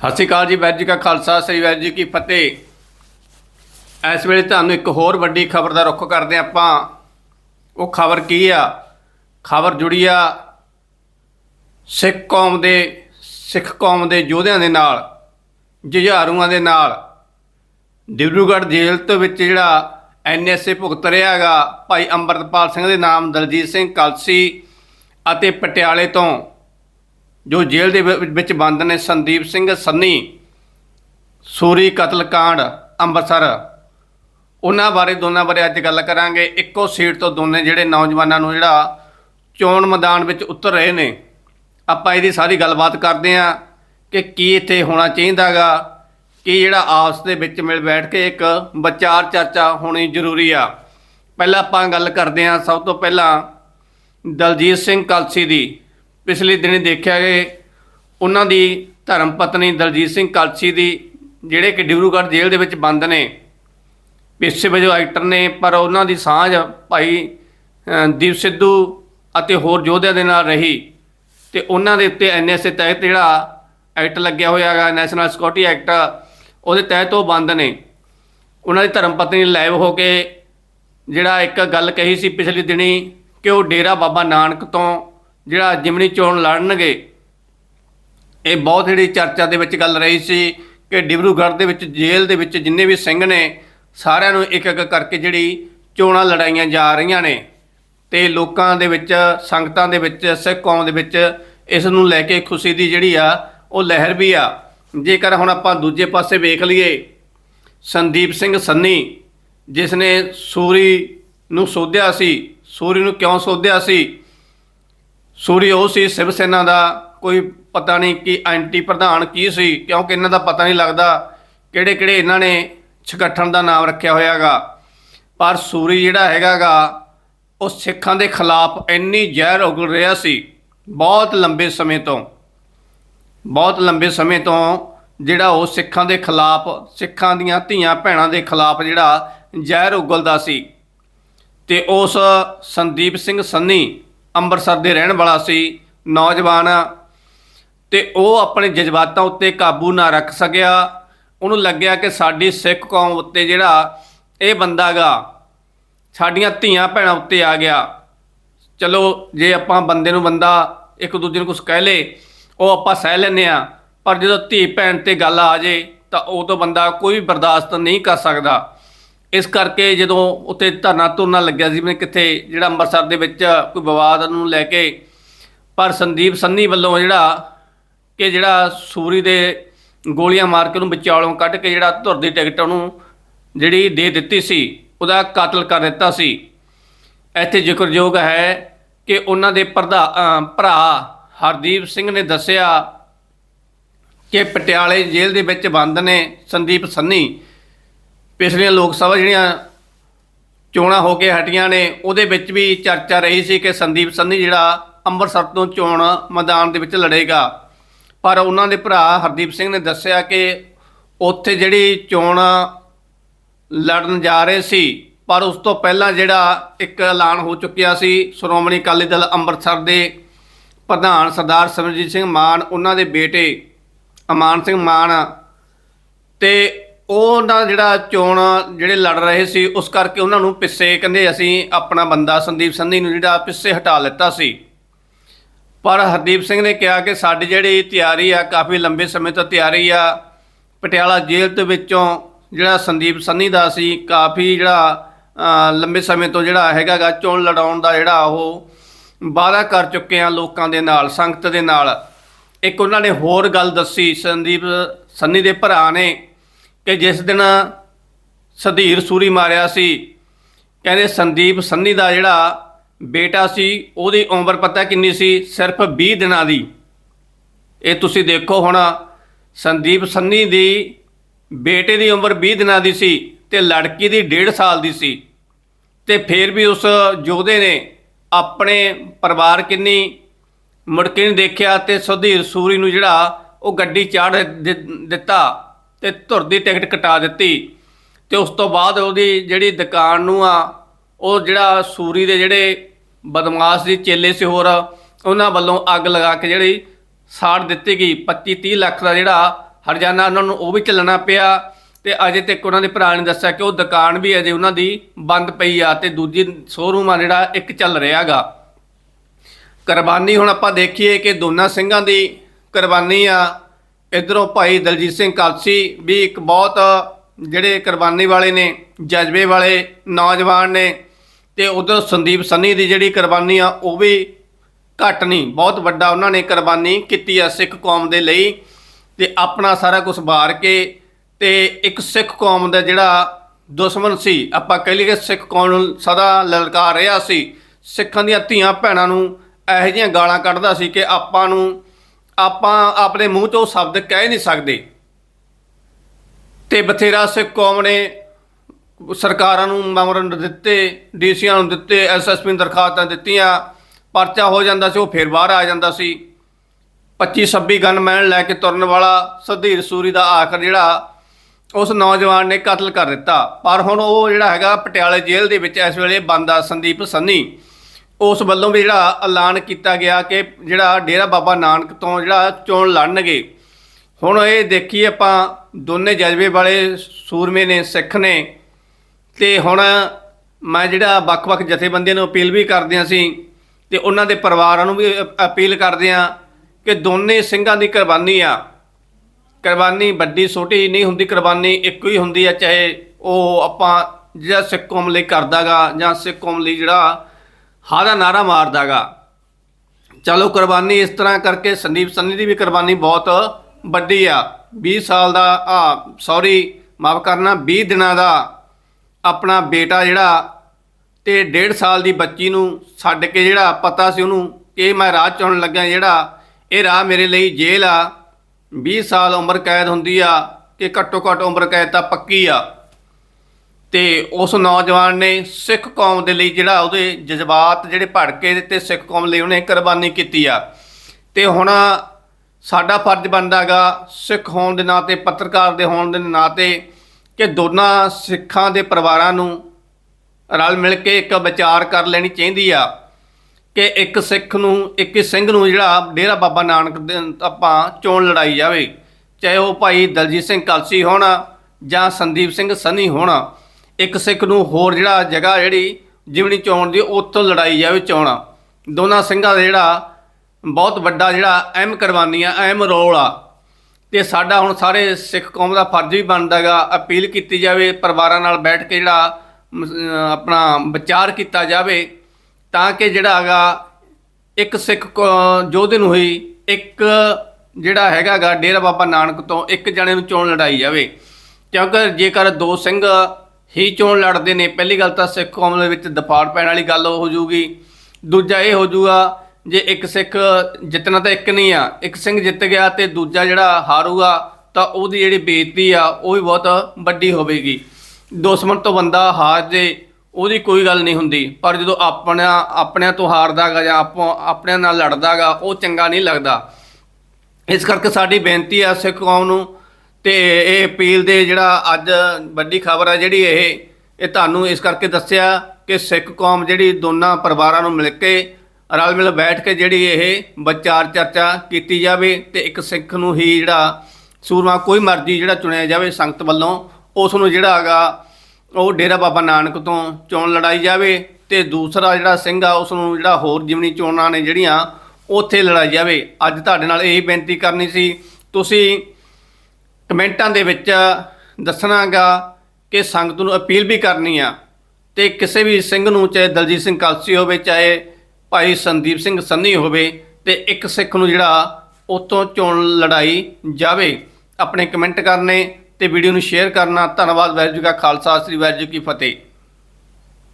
ਸਤਿ ਸ਼੍ਰੀ ਅਕਾਲ ਜੀ ਵੈਦ ਜੀ ਕਾ ਖਾਲਸਾ, ਸ੍ਰੀ ਵੈਦ ਜੀ ਕੀ ਫਤਿਹ। ਇਸ ਵੇਲੇ ਤੁਹਾਨੂੰ ਇੱਕ ਹੋਰ ਵੱਡੀ ਖਬਰ ਦਾ ਰੁੱਖ ਕਰਦੇ ਹਾਂ ਆਪਾਂ। ਉਹ ਖਬਰ ਕੀ ਆ? ਖਬਰ ਜੁੜੀ ਆ ਸਿੱਖ ਕੌਮ ਦੇ, ਸਿੱਖ ਕੌਮ ਦੇ ਯੋਧਿਆਂ ਦੇ ਨਾਲ, ਜੁਝਾਰੂਆਂ ਦੇ ਨਾਲ। ਡਿਬਰੂਗੜ੍ਹ ਜੇਲ੍ਹ ਤੋਂ ਵਿੱਚ ਜਿਹੜਾ ਐਨਐਸਏ ਭੁਗਤ ਰਿਹਾ ਹੈਗਾ, ਭਾਈ ਅੰਮ੍ਰਿਤਪਾਲ ਸਿੰਘ ਦੇ ਨਾਮ ਦਲਜੀਤ ਸਿੰਘ ਕਲਸੀ ਅਤੇ ਪਟਿਆਲੇ ਤੋਂ ਜੋ ਜੇਲ੍ਹ ਦੇ ਵਿ- ਵਿੱਚ ਬੰਦ ਨੇ, ਸੰਦੀਪ ਸਿੰਘ ਸੰਨੀ, ਸੂਰੀ ਕਤਲकांड ਅੰਮ੍ਰਿਤਸਰ ਉਹਨਾਂ ਬਾਰੇ, ਦੋਨਾਂ ਬਾਰੇ ਅੱਜ ਗੱਲ ਕਰਾਂਗੇ। ਇੱਕੋ ਸੀਟ ਤੋਂ ਦੋਨੇ ਜਿਹੜੇ ਨੌਜਵਾਨਾਂ ਨੂੰ ਜਿਹੜਾ ਚੋਣ ਮੈਦਾਨ ਵਿੱਚ ਉਤਰ ਰਹੇ ਨੇ। ਆਪਾਂ ਇਹਦੀ ਸਾਰੀ ਗੱਲਬਾਤ ਕਰਦੇ ਹਾਂ ਕਿ ਕੀ ਇੱਥੇ ਹੋਣਾ ਚਾਹੀਦਾਗਾ, ਕਿ ਜਿਹੜਾ ਆਪਸ ਦੇ ਵਿੱਚ ਮਿਲ ਬੈਠ ਕੇ ਇੱਕ ਵਿਚਾਰ ਚਰਚਾ ਹੋਣੀ ਜ਼ਰੂਰੀ ਆ। ਪਹਿਲਾਂ ਆਪਾਂ ਗੱਲ ਕਰਦੇ ਹਾਂ, ਸਭ ਤੋਂ ਪਹਿਲਾਂ ਦਲਜੀਤ ਸਿੰਘ ਕਲਸੀ ਦੀ। ਪਿਛਲੇ ਦਿਨੀ ਦੇਖਿਆ ਕਿ ਉਹਨਾਂ ਦੀ ਧਰਮ ਪਤਨੀ ਦਲਜੀਤ ਸਿੰਘ ਕਲਸੀ ਦੀ ਜਿਹੜੇ ਕਿ ਡਿਬਰੂਗੜ੍ਹ ਜੇਲ੍ਹ ਦੇ ਵਿੱਚ ਬੰਦ ਨੇ ਪੇਸ਼ੇ ਵਜੋਂ ਐਕਟਰ ਨੇ, ਪਰ ਉਹਨਾਂ ਦੀ ਸਾਂਝ ਭਾਈ ਦੀਪ ਸਿੱਧੂ ਅਤੇ ਹੋਰ ਯੋਧਿਆਂ ਦੇ ਨਾਲ ਰਹੀ ਤੇ ਉਹਨਾਂ ਦੇ ਉੱਤੇ ਐਨਐਸਏ ਤਹਿਤ ਜਿਹੜਾ ਐਕਟ ਲੱਗਿਆ ਹੋਇਆ ਹੈਗਾ ਨੈਸ਼ਨਲ ਸਿਕਿਉਰਿਟੀ ਐਕਟ ਉਹਦੇ ਤਹਿਤ ਉਹ ਬੰਦ ਨੇ। ਉਹਨਾਂ ਦੀ ਧਰਮ ਪਤਨੀ ਲਾਈਵ ਹੋ ਕੇ ਜਿਹੜਾ ਇੱਕ ਗੱਲ ਕਹੀ ਸੀ ਪਿਛਲੇ ਦਿਨੀ ਕਿ ਉਹ ਡੇਰਾ ਬਾਬਾ ਨਾਨਕ ਤੋਂ ਜਿਹੜਾ ਜਿਮਨੀ ਚੋਣ ਲੜਨਗੇ, ਇਹ ਬਹੁਤ ਜਿਹੜੀ ਚਰਚਾ ਦੇ ਵਿੱਚ ਗੱਲ ਰਹੀ ਸੀ ਕਿ ਡਿਬਰੂਗੜ੍ਹ ਦੇ ਵਿੱਚ, ਜੇਲ੍ਹ ਦੇ ਵਿੱਚ ਜਿੰਨੇ ਵੀ ਸਿੰਘ ਨੇ, ਸਾਰਿਆਂ ਨੂੰ ਇੱਕ ਇੱਕ ਕਰਕੇ ਜਿਹੜੀ ਚੋਣਾਂ ਲੜਾਈਆਂ ਜਾ ਰਹੀਆਂ ਨੇ। ਤੇ ਲੋਕਾਂ ਦੇ ਵਿੱਚ, ਸੰਗਤਾਂ ਦੇ ਵਿੱਚ, ਸਿੱਖ ਕੌਮ ਦੇ ਵਿੱਚ ਇਸ ਨੂੰ ਲੈ ਕੇ ਖੁਸ਼ੀ ਦੀ ਜਿਹੜੀ ਆ, ਉਹ ਲਹਿਰ ਵੀ ਆ। ਜੇਕਰ ਹੁਣ ਆਪਾਂ ਦੂਜੇ ਪਾਸੇ ਵੇਖ ਲਈਏ, ਸੰਦੀਪ ਸਿੰਘ ਸੰਨੀ, ਜਿਸ ਨੇ ਸੂਰੀ ਨੂੰ ਸੋਧਿਆ ਸੀ, ਸੂਰੀ ਨੂੰ ਕਿਉਂ ਸੋਧਿਆ ਸੀ? ਸੂਰੀ ਉਹ ਸੀ, ਸ਼ਿਵ ਸੈਨਾ ਦਾ, ਕੋਈ ਪਤਾ ਨਹੀਂ ਕਿ ਐਂਟੀ ਪ੍ਰਧਾਨ ਕੀ ਸੀ, ਕਿਉਂਕਿ ਇਹਨਾਂ ਦਾ ਪਤਾ ਨਹੀਂ ਲੱਗਦਾ ਕਿਹੜੇ ਕਿਹੜੇ ਇਹਨਾਂ ਨੇ ਛਕੱਠਣ ਦਾ ਨਾਮ ਰੱਖਿਆ ਹੋਇਆਗਾ। ਪਰ ਸੂਰੀ ਜਿਹੜਾ ਹੈਗਾਗਾ, ਉਹ ਸਿੱਖਾਂ ਦੇ ਖਿਲਾਫ ਇੰਨੀ ਜ਼ਹਿਰ ਉਗਲ ਰਿਹਾ ਸੀ, ਬਹੁਤ ਲੰਬੇ ਸਮੇਂ ਤੋਂ। ਬਹੁਤ ਲੰਬੇ ਸਮੇਂ ਤੋਂ ਜਿਹੜਾ ਉਹ ਸਿੱਖਾਂ ਦੇ ਖਿਲਾਫ, ਸਿੱਖਾਂ ਦੀਆਂ ਧੀਆਂ ਭੈਣਾਂ ਦੇ ਖਿਲਾਫ ਜਿਹੜਾ ਜ਼ਹਿਰ ਉਗਲਦਾ ਸੀ। ਤੇ ਉਸ ਸੰਦੀਪ ਸਿੰਘ ਸੰਨੀ ਅੰਮ੍ਰਿਤਸਰ ਦੇ ਰਹਿਣ ਵਾਲਾ ਸੀ, ਨੌਜਵਾਨ। ਤੇ ਉਹ ਆਪਣੇ ਜਜ਼ਬਾਤਾਂ ਉੱਤੇ ਕਾਬੂ ਨਾ ਰੱਖ ਸਕਿਆ। ਉਹਨੂੰ ਲੱਗਿਆ ਕਿ ਸਾਡੀ ਸਿੱਖ ਕੌਮ ਉੱਤੇ ਜਿਹੜਾ ਇਹ ਬੰਦਾਗਾ ਸਾਡੀਆਂ ਧੀਆਂ ਭੈਣਾਂ ਉੱਤੇ ਆ ਗਿਆ। ਚਲੋ, ਜੇ ਆਪਾਂ ਬੰਦੇ ਨੂੰ ਬੰਦਾ ਇੱਕ ਦੂਜੇ ਨੂੰ ਕੁਝ ਕਹਿ ਲੇ, ਉਹ ਆਪਾਂ ਸਹਿ ਲੈਂਦੇ ਆ ਪਰ ਜਦੋਂ ਧੀ ਭੈਣ ਤੇ ਗੱਲ ਆ ਜੇ, ਤਾਂ ਉਹ ਤੋਂ ਬੰਦਾ ਕੋਈ ਵੀ ਬਰਦਾਸ਼ਤ ਨਹੀਂ ਕਰ ਸਕਦਾ। ਇਸ ਕਰਕੇ ਜਦੋਂ ਉੱਥੇ ਧਰਨਾ ਧੁਰਨਾ ਲੱਗਿਆ ਸੀ ਮੈਂ ਕਿੱਥੇ ਜਿਹੜਾ ਅੰਮ੍ਰਿਤਸਰ ਦੇ ਵਿੱਚ ਕੋਈ ਵਿਵਾਦ ਨੂੰ ਲੈ ਕੇ, ਪਰ ਸੰਦੀਪ ਸੰਨੀ ਵੱਲੋਂ ਜਿਹੜਾ ਕਿ ਜਿਹੜਾ ਸੂਰੀ ਦੇ ਗੋਲੀਆਂ ਮਾਰ ਕੇ ਉਹਨੂੰ ਵਿਚਾਲੋਂ ਕੱਢ ਕੇ ਜਿਹੜਾ ਧੁਰ ਦੀ ਟਿਕਟ ਉਹਨੂੰ ਜਿਹੜੀ ਦੇ ਦਿੱਤੀ ਸੀ, ਉਹਦਾ ਕਤਲ ਕਰ ਦਿੱਤਾ ਸੀ। ਇੱਥੇ ਜ਼ਿਕਰਯੋਗ ਹੈ ਕਿ ਉਹਨਾਂ ਦੇ ਪ੍ਰਧਾ ਭਰਾ ਹਰਦੀਪ ਸਿੰਘ ਨੇ ਦੱਸਿਆ ਕਿ ਪਟਿਆਲੇ ਜੇਲ੍ਹ ਦੇ ਵਿੱਚ ਬੰਦ ਨੇ ਸੰਦੀਪ ਸੰਨੀ। ਪਿਛਲੀਆਂ ਲੋਕ ਸਭਾ ਜਿਹੜੀਆਂ ਚੋਣਾਂ ਹੋ ਕੇ ਹਟੀਆਂ ਨੇ, ਉਹਦੇ ਵਿੱਚ ਵੀ ਚਰਚਾ ਰਹੀ ਸੀ ਕਿ ਸੰਦੀਪ ਸੰਧੀ ਜਿਹੜਾ ਅੰਮ੍ਰਿਤਸਰ ਤੋਂ ਚੋਣ ਮੈਦਾਨ ਦੇ ਵਿੱਚ ਲੜੇਗਾ। ਪਰ ਉਹਨਾਂ ਦੇ ਭਰਾ ਹਰਦੀਪ ਸਿੰਘ ਨੇ ਦੱਸਿਆ ਕਿ ਉੱਥੇ ਜਿਹੜੀ ਚੋਣ ਲੜਨ ਜਾ ਰਹੇ ਸੀ, ਪਰ ਉਸ ਤੋਂ ਪਹਿਲਾਂ ਜਿਹੜਾ ਇੱਕ ਐਲਾਨ ਹੋ ਚੁੱਕਿਆ ਸੀ, ਸ਼੍ਰੋਮਣੀ ਅਕਾਲੀ ਦਲ ਅੰਮ੍ਰਿਤਸਰ ਦੇ ਪ੍ਰਧਾਨ ਸਰਦਾਰ ਸਿਮਰਜੀਤ ਸਿੰਘ ਮਾਨ, ਉਹਨਾਂ ਦੇ ਬੇਟੇ ਅਮਾਨ ਸਿੰਘ ਮਾਨ ਤੇ ਉਹਨਾਂ ਜਿਹੜਾ ਚੋਣ ਜਿਹੜੇ ਲੜ ਰਹੇ ਸੀ, ਉਸ ਕਰਕੇ ਉਹਨਾਂ ਨੂੰ ਪਿੱਛੇ ਕਹਿੰਦੇ ਅਸੀਂ ਆਪਣਾ ਬੰਦਾ ਸੰਦੀਪ ਸੰਧੀ ਨੂੰ ਜਿਹੜਾ ਪਿੱਛੇ ਹਟਾ ਲਿੱਤਾ ਸੀ। ਪਰ ਹਰਦੀਪ ਸਿੰਘ ਨੇ ਕਿਹਾ ਕਿ ਸਾਡੀ ਜਿਹੜੀ ਤਿਆਰੀ ਆ, ਕਾਫੀ ਲੰਬੇ ਸਮੇਂ ਤੋਂ ਤਿਆਰੀ ਆ, ਪਟਿਆਲਾ ਜੇਲ੍ਹ ਦੇ ਵਿੱਚੋਂ ਜਿਹੜਾ ਸੰਦੀਪ ਸੰਨੀ ਦਾ ਸੀ, ਕਾਫੀ ਜਿਹੜਾ ਲੰਬੇ ਸਮੇਂ ਤੋਂ ਜਿਹੜਾ ਹੈਗਾਗਾ ਚੋਣ ਲੜਾਉਣ ਦਾ ਜਿਹੜਾ ਉਹ ਵਾਅਦਾ ਕਰ ਚੁੱਕੇ ਆ ਲੋਕਾਂ ਦੇ ਨਾਲ, ਸੰਗਤ ਦੇ ਨਾਲ। ਇੱਕ ਉਹਨਾਂ ਨੇ ਹੋਰ ਗੱਲ ਦੱਸੀ, ਸੰਦੀਪ ਸੰਨੀ ਦੇ ਭਰਾ ਨੇ ਕਿ ਜਿਸ ਦਿਨ ਸਧੀਰ ਸੂਰੀ ਮਾਰਿਆ ਸੀ, ਕਹਿੰਦੇ ਸੰਦੀਪ ਸੰਨੀ ਦਾ ਜਿਹੜਾ ਬੇਟਾ ਸੀ, ਉਹਦੀ ਉਮਰ ਪਤਾ ਕਿੰਨੀ ਸੀ? ਸਿਰਫ 20 ਦਿਨਾਂ ਦੀ। ਇਹ ਤੁਸੀਂ ਦੇਖੋ ਹੁਣ, ਸੰਦੀਪ ਸੰਨੀ ਦੀ ਬੇਟੇ ਦੀ ਉਮਰ 20 ਦਿਨਾਂ ਦੀ ਸੀ ਤੇ ਲੜਕੀ ਦੀ 1.5 ਸਾਲ ਦੀ ਸੀ। ਤੇ ਫਿਰ ਵੀ ਉਸ ਯੋਧੇ ਨੇ ਆਪਣੇ ਪਰਿਵਾਰ ਕਿੰਨੀ, ਮੁੜ ਕੇ ਨਹੀਂ ਦੇਖਿਆ ਤੇ ਸੁਧੀਰ ਸੂਰੀ ਨੂੰ ਜਿਹੜਾ ਉਹ ਗੱਡੀ ਚਾੜ ਦਿੱਤਾ। ਤੇ ਧੁਰ ਦੀ ਟਿਕਟ ਕਟਾ ਦਿੱਤੀ ਤੇ ਉਸ ਤੋਂ ਬਾਅਦ ਉਹਦੀ ਜਿਹੜੀ ਦੁਕਾਨ ਨੂੰ ਆ, ਉਹ ਜਿਹੜਾ ਸੂਰੀ ਦੇ ਜਿਹੜੇ ਬਦਮਾਸ਼ ਦੀ ਚੇਲੇ ਸੀ ਹੋਰ, ਉਹਨਾਂ ਵੱਲੋਂ ਅੱਗ ਲਗਾ ਕੇ ਜਿਹੜੀ ਸਾੜ ਦਿੱਤੀ ਗਈ 25 30 ਲੱਖ ਦਾ ਜਿਹੜਾ ਹਰਜਾਨਾ ਉਹਨਾਂ ਨੂੰ ਉਹ ਵੀ ਚੱਲਣਾ ਪਿਆ ਤੇ ਅਜੇ ਤੱਕ ਉਹਨਾਂ ਦੇ ਭਰਾ ਨੇ ਦੱਸਿਆ ਕਿ ਉਹ ਦੁਕਾਨ ਵੀ ਅਜੇ ਉਹਨਾਂ ਦੀ ਬੰਦ ਪਈ ਆ ਤੇ ਦੂਜੀ ਸ਼ੋਰੂਮ ਆ ਜਿਹੜਾ ਇੱਕ ਚੱਲ ਰਿਹਾਗਾ ਕੁਰਬਾਨੀ ਹੁਣ ਆਪਾਂ ਦੇਖੀਏ ਕਿ ਦੋਨਾਂ ਸਿੰਘਾਂ ਦੀ ਕੁਰਬਾਨੀ ਆ ਇਧਰੋਂ ਭਾਈ ਦਲਜੀਤ ਸਿੰਘ ਕਾਲਸੀ ਵੀ ਇੱਕ ਬਹੁਤ, ਜਿਹੜੇ ਕੁਰਬਾਨੀ ਵਾਲੇ ਨੇ, ਜਜ਼ਬੇ ਵਾਲੇ ਨੌਜਵਾਨ ਨੇ ਤੇ ਉਧਰ ਸੰਦੀਪ ਸੰਨੀ ਦੀ ਜਿਹੜੀ ਕੁਰਬਾਨੀ ਆ, ਉਹ ਵੀ ਘੱਟ ਨਹੀਂ, ਬਹੁਤ ਵੱਡਾ ਉਹਨਾਂ ਨੇ ਕੁਰਬਾਨੀ ਕੀਤੀ ਆ ਸਿੱਖ ਕੌਮ ਦੇ ਲਈ ਤੇ ਆਪਣਾ ਸਾਰਾ ਕੁਝ ਬਾਰ ਕੇ ਤੇ ਇੱਕ ਸਿੱਖ ਕੌਮ ਦਾ ਜਿਹੜਾ ਦੁਸ਼ਮਣ ਸੀ, ਆਪਾਂ ਕਹਿ ਲਈਏ ਸਿੱਖ ਕੌਮ ਨੂੰ ਸਦਾ ਲਲਕਾਰ ਰਿਹਾ ਸੀ, ਸਿੱਖਾਂ ਦੀਆਂ ਧੀਆਂ ਭੈਣਾਂ ਨੂੰ ਇਹੋ ਜਿਹੀਆਂ ਗਾਲਾਂ ਕੱਢਦਾ ਸੀ ਕਿ ਆਪਾਂ ਨੂੰ ਆਪਾਂ ਆਪਣੇ ਮੂੰਹ ਤੋਂ ਉਹ ਸ਼ਬਦ ਕਹਿ ਨਹੀਂ ਸਕਦੇ। ਤੇ ਬਥੇਰਾ ਸਿੱਖ ਕੌਮ ਨੇ ਸਰਕਾਰਾਂ ਨੂੰ ਮੈਮੋਰੰਡਮ ਦਿੱਤੇ, ਡੀਸੀਆਂ ਨੂੰ ਦਿੱਤੇ ਐਸਐਸਪੀ ਨੂੰ ਦਰਖਾਸਤਾਂ ਦਿੱਤੀਆਂ, ਪਰਚਾ ਹੋ ਜਾਂਦਾ ਸੀ, ਉਹ ਫਿਰ ਬਾਹਰ ਆ ਜਾਂਦਾ ਸੀ। 25 26 ਗਨਮੈਨ ਲੈ ਕੇ ਤੁਰਨ ਵਾਲਾ ਸੁਧੀਰ ਸੂਰੀ ਦਾ ਆਖਰ ਜਿਹੜਾ, ਉਸ ਨੌਜਵਾਨ ਨੇ ਕਤਲ ਕਰ ਦਿੱਤਾ। ਪਰ ਹੁਣ ਉਹ ਜਿਹੜਾ ਹੈਗਾ, ਪਟਿਆਲੇ ਜੇਲ੍ਹ ਦੇ ਵਿੱਚ ਇਸ ਵੇਲੇ ਬੰਦਾ ਸੰਦੀਪ ਸੰਨੀ। ਉਸ ਵੱਲੋਂ ਵੀ ਜਿਹੜਾ ਐਲਾਨ ਕੀਤਾ ਗਿਆ ਕਿ ਜਿਹੜਾ ਡੇਰਾ ਬਾਬਾ ਨਾਨਕ ਤੋਂ ਜਿਹੜਾ ਚੋਣ ਲੜਨਗੇ। ਹੁਣ ਇਹ ਦੇਖੀਏ ਆਪਾਂ, ਦੋਨੇ ਜਜ਼ਬੇ ਵਾਲੇ ਸੂਰਮੇ ਨੇ, ਸਿੱਖ ਨੇ। ਤੇ ਹੁਣ ਮੈਂ ਜਿਹੜਾ ਵੱਖ-ਵੱਖ ਜਥੇਬੰਦੀਆਂ ਨੂੰ ਅਪੀਲ ਵੀ ਕਰਦੇ ਹਾਂ ਸੀ ਤੇ ਉਹਨਾਂ ਦੇ ਪਰਿਵਾਰਾਂ ਨੂੰ ਵੀ ਅਪੀਲ ਕਰਦੇ ਹਾਂ ਕਿ ਦੋਨੇ ਸਿੰਘਾਂ ਦੀ ਕੁਰਬਾਨੀ ਆ। ਕੁਰਬਾਨੀ ਵੱਡੀ, ਛੋਟੀ ਨਹੀਂ ਹੁੰਦੀ, ਕੁਰਬਾਨੀ ਇੱਕੋ ਹੀ ਹੁੰਦੀ ਆ, ਚਾਹੇ ਉਹ ਆਪਾਂ ਜਿਹੜਾ ਸਿੱਖ ਕੌਮ ਲਈ ਕਰਦਾਗਾ ਜਾਂ ਸਿੱਖ ਕੌਮ ਲਈ ਜਿਹੜਾ ਹਾਂ ਦਾ ਨਾਰਾ ਮਾਰਦਾਗਾ। ਚਲੋ ਕੁਰਬਾਨੀ ਇਸ ਤਰ੍ਹਾਂ ਕਰਕੇ ਸੰਦੀਪ ਸੰਨੀ ਦੀ ਵੀ ਕੁਰਬਾਨੀ ਬਹੁਤ ਵੱਡੀ ਆ। 20 ਸਾਲ ਦਾ, ਆ ਸੌਰੀ ਮਾਫ ਕਰਨਾ 20 ਦਿਨਾਂ ਦਾ ਆਪਣਾ ਬੇਟਾ ਜਿਹੜਾ ਤੇ 1.5 ਸਾਲ ਦੀ ਬੱਚੀ ਨੂੰ ਛੱਡ ਕੇ ਜਿਹੜਾ ਪਤਾ ਸੀ ਉਹਨੂੰ ਕਿ ਮੈਂ ਰਾਹ ਚੁਣਨ ਲੱਗਿਆ ਜਿਹੜਾ ਇਹ ਰਾਹ ਮੇਰੇ ਲਈ ਜੇਲ੍ਹ ਆ। 20 ਸਾਲ ਉਮਰ ਕੈਦ ਹੁੰਦੀ ਆ ਕਿ ਘੱਟੋ ਘੱਟ ਉਮਰ ਕੈਦ ਤਾਂ ਪੱਕੀ ਆ। ਤੇ ਉਸ ਨੌਜਵਾਨ ਨੇ ਸਿੱਖ ਕੌਮ ਦੇ ਲਈ ਜਿਹੜਾ ਉਹਦੇ ਜਜ਼ਬਾਤ ਜਿਹੜੇ ਭੜਕੇ ਤੇ ਸਿੱਖ ਕੌਮ ਲਈ ਉਹਨੇ ਕੁਰਬਾਨੀ ਕੀਤੀ ਆ। ਤੇ ਹੁਣ ਸਾਡਾ ਫਰਜ਼ ਬਣਦਾਗਾ ਸਿੱਖ ਹੋਣ ਦੇ ਨਾਤੇ ਪੱਤਰਕਾਰ ਦੇ ਹੋਣ ਦੇ ਨਾਤੇ ਕਿ ਦੋਨਾਂ ਸਿੱਖਾਂ ਦੇ ਪਰਿਵਾਰਾਂ ਨੂੰ ਰਲ ਮਿਲ ਕੇ ਇੱਕ ਵਿਚਾਰ ਕਰ ਲੈਣੀ ਚਾਹੀਦੀ ਆ ਕਿ ਇੱਕ ਸਿੱਖ ਨੂੰ, ਇੱਕ ਸਿੰਘ ਨੂੰ ਜਿਹੜਾ ਡੇਰਾ ਬਾਬਾ ਨਾਨਕ ਦੇ ਆਪਾਂ ਚੋਣ ਲੜਾਈ ਜਾਵੇ। ਚਾਹੇ ਉਹ ਭਾਈ ਦਲਜੀਤ ਸਿੰਘ ਕਲਸੀ ਹੋਣਾ ਜਾਂ ਸੰਦੀਪ ਸਿੰਘ ਸਨੀ ਹੋਣਾ। ਇੱਕ ਸਿੱਖ ਨੂੰ ਹੋਰ ਜਿਹੜਾ ਜਗ੍ਹਾ ਜਿਹੜੀ ਜਿਵਣੀ ਚੋਣ ਦੀ, ਉੱਥੋਂ ਲੜਾਈ ਜਾਵੇ ਚੋਣ। ਦੋਨਾਂ ਸਿੰਘਾਂ ਦਾ ਜਿਹੜਾ ਬਹੁਤ ਵੱਡਾ ਜਿਹੜਾ ਅਹਿਮ ਕੁਰਬਾਨੀ ਆ, ਅਹਿਮ ਰੋਲ ਆ। ਤੇ ਸਾਡਾ ਹੁਣ ਸਾਰੇ ਸਿੱਖ ਕੌਮ ਦਾ ਫਰਜ਼ ਵੀ ਬਣਦਾਗਾ ਅਪੀਲ ਕੀਤੀ ਜਾਵੇ, ਪਰਿਵਾਰਾਂ ਨਾਲ ਬੈਠ ਕੇ ਜਿਹੜਾ ਆਪਣਾ ਵਿਚਾਰ ਕੀਤਾ ਜਾਵੇ, ਤਾਂ ਕਿ ਜਿਹੜਾ ਹੈਗਾ, ਇੱਕ ਸਿੱਖ ਕੌ- ਯੋਧੇ ਨੂੰ ਹੋਈ, ਇੱਕ ਜਿਹੜਾ ਹੈਗਾਗਾ ਡੇਰਾ ਬਾਬਾ ਨਾਨਕ ਤੋਂ ਇੱਕ ਜਣੇ ਨੂੰ ਚੋਣ ਲੜਾਈ ਜਾਵੇ। ਕਿਉਂਕਿ ਜੇਕਰ ਦੋ ਸਿੰਘ ਹੀ ਚੋਣ ਲੜਦੇ ਨੇ। ਪਹਿਲੀ ਗੱਲ ਤਾਂ ਸਿੱਖ ਕੌਮ ਦੇ ਵਿੱਚ ਦਫਾੜ ਪੈਣ ਵਾਲੀ ਗੱਲ ਹੋ ਜੂਗੀ। ਦੂਜਾ ਇਹ ਹੋ ਜੂਗਾ, ਜੇ ਇੱਕ ਸਿੱਖ ਜਿੱਤਣਾ ਤਾਂ ਇੱਕ ਨਹੀਂ ਆ, ਇੱਕ ਸਿੰਘ ਜਿੱਤ ਗਿਆ ਤੇ ਦੂਜਾ ਜਿਹੜਾ ਹਾਰੂਗਾ ਤਾਂ ਉਹਦੀ ਜਿਹੜੀ ਬੇਇੱਜ਼ਤੀ ਆ, ਉਹ ਵੀ ਬਹੁਤ ਵੱਡੀ ਹੋਵੇਗੀ। ਦੁਸ਼ਮਣ ਤੋਂ ਬੰਦਾ ਹਾਰ ਜੇ, ਉਹਦੀ ਕੋਈ ਗੱਲ ਨਹੀਂ ਹੁੰਦੀ। ਪਰ ਜਦੋਂ ਆਪਣਾ, ਆਪਣਿਆਂ ਤੋਂ ਹਾਰਦਾਗਾ ਜਾਂ ਆਪੋ, ਆਪਣਿਆਂ ਨਾਲ ਲੜਦਾਗਾ, ਉਹ ਚੰਗਾ ਨਹੀਂ ਲੱਗਦਾ। ਇਸ ਕਰਕੇ ਸਾਡੀ ਬੇਨਤੀ ਆ ਸਿੱਖ ਕੌਮ ਨੂੰ ਤੇ ਇਹ ਅਪੀਲ ਦੇ ਜਿਹੜਾ ਅੱਜ ਵੱਡੀ ਖਬਰ ਆ ਜਿਹੜੀ ਇਹ ਇਹ ਤੁਹਾਨੂੰ ਇਸ ਕਰਕੇ ਦੱਸਿਆ ਕਿ ਸਿੱਖ ਕੌਮ ਜਿਹੜੀ ਦੋਨਾਂ ਪਰਿਵਾਰਾਂ ਨੂੰ ਮਿਲ ਕੇ ਰਲ ਮਿਲ ਬੈਠ ਕੇ ਜਿਹੜੀ ਇਹ ਵਿਚਾਰ ਚਰਚਾ ਕੀਤੀ ਜਾਵੇ ਤੇ ਇੱਕ ਸਿੱਖ ਨੂੰ ਹੀ ਜਿਹੜਾ ਸੂਰਮਾ ਕੋਈ ਮਰਜ਼ੀ ਜਿਹੜਾ ਚੁਣਿਆ ਜਾਵੇ ਸੰਗਤ ਵੱਲੋਂ, ਉਸ ਨੂੰ ਜਿਹੜਾ ਹੈਗਾ ਉਹ ਡੇਰਾ ਬਾਬਾ ਨਾਨਕ ਤੋਂ ਚੋਣ ਲੜਾਈ ਜਾਵੇ ਤੇ ਦੂਸਰਾ ਜਿਹੜਾ ਸਿੰਘ ਆ, ਉਸ ਨੂੰ ਜਿਹੜਾ ਹੋਰ ਜਿਮਨੀ ਚੋਣਾਂ ਨੇ ਜਿਹੜੀਆਂ, ਉੱਥੇ ਲੜਾਈ ਜਾਵੇ। ਅੱਜ ਤੁਹਾਡੇ ਨਾਲ ਇਹ ਬੇਨਤੀ ਕਰਨੀ ਸੀ। ਤੁਸੀਂ ਕਮੈਂਟਾਂ ਦੇ ਵਿੱਚ ਦੱਸਣਾਗਾ ਕਿ ਸੰਗਤ ਨੂੰ ਅਪੀਲ ਵੀ ਕਰਨੀ ਆ ਤੇ ਕਿਸੇ ਵੀ ਸਿੰਘ ਨੂੰ, ਚਾਹੇ ਦਲਜੀਤ ਸਿੰਘ ਕਲਸੀ ਹੋਵੇ, ਚਾਹੇ ਭਾਈ ਸੰਦੀਪ ਸਿੰਘ ਸੰਨੀ ਹੋਵੇ, ਤੇ ਇੱਕ ਸਿੱਖ ਨੂੰ ਜਿਹੜਾ ਉਤੋਂ ਚੋਣ ਲੜਾਈ ਜਾਵੇ, ਆਪਣੇ ਕਮੈਂਟ ਕਰਨੇ ਤੇ ਵੀਡੀਓ ਨੂੰ ਸ਼ੇਅਰ ਕਰਨਾ। ਧੰਨਵਾਦ, ਵਾਹਿਗੁਰੂ ਜੀ ਕਾ ਖਾਲਸਾ, ਸ੍ਰੀ ਵਾਹਿਗੁਰੂ ਜੀ ਕੀ ਫਤਿਹ।